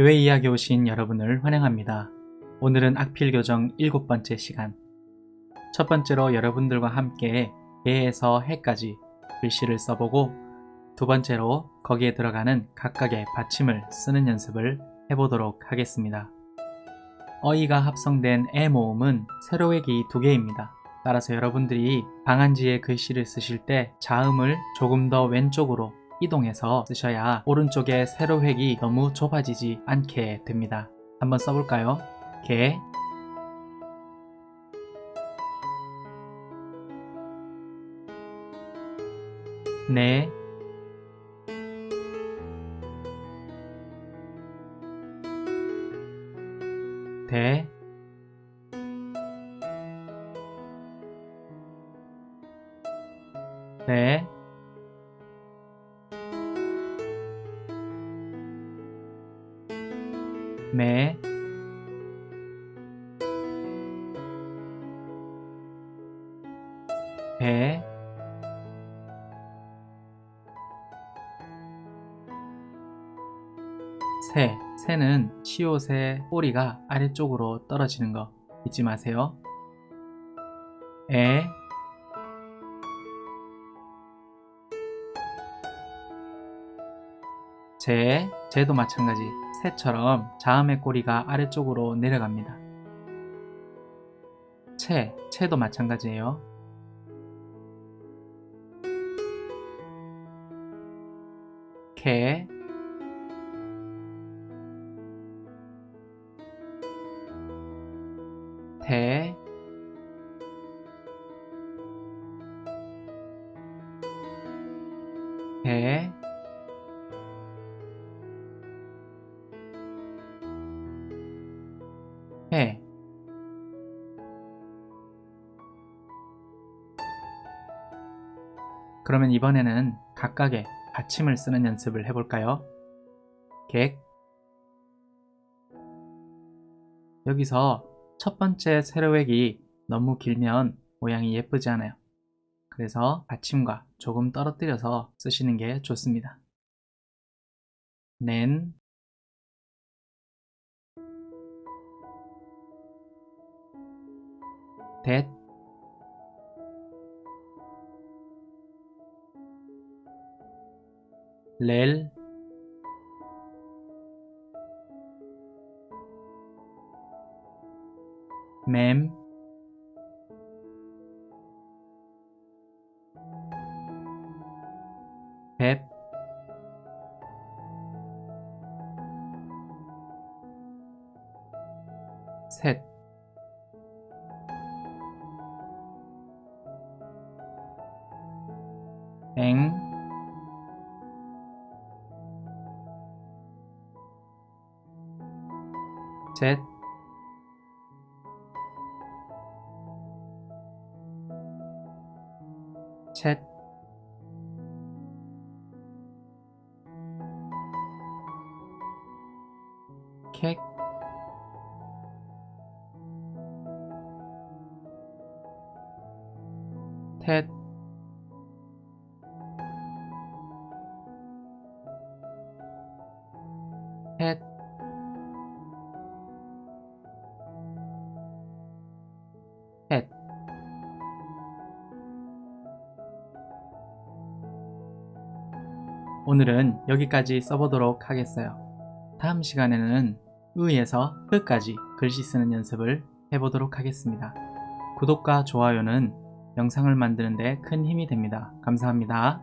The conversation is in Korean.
교회 이야기 오신 여러분을 환영합니다. 오늘은 악필 교정 일곱 번째 시간. 첫 번째로 여러분들과 함께 개에서 해까지 글씨를 써보고 두 번째로 거기에 들어가는 각각의 받침을 쓰는 연습을 해보도록 하겠습니다. 어이가 합성된 애 모음은 세로획이 두 개입니다. 따라서 여러분들이 방한지에 글씨를 쓰실 때 자음을 조금 더 왼쪽으로 이동해서 쓰셔야 오른쪽에 세로획이 너무 좁아지지 않게 됩니다. 한번 써볼까요? 개, 네, 대, 네, 새, 새는 시옷의 꼬리가 아래쪽으로 떨어지는 거 잊지 마세요. 에, 제, 제도 마찬가지. 새처럼 자음의 꼬리가 아래쪽으로 내려갑니다. 채, 채도 마찬가지예요. 개, 대, 배, 해. 그러면 이번에는 각각의 받침을 쓰는 연습을 해볼까요? 객. 여기서 첫 번째 세로획이 너무 길면 모양이 예쁘지 않아요. 그래서 받침과 조금 떨어뜨려서 쓰시는 게 좋습니다. 낸, 댓, 렐, mềm. Phép. Set, eng chết chết. Kick Ted. Ted. 오늘은 여기까지 써보도록 하겠어요. 다음 시간에는 의에서 끝까지 글씨 쓰는 연습을 해보도록 하겠습니다. 구독과 좋아요는 영상을 만드는 데 큰 힘이 됩니다. 감사합니다.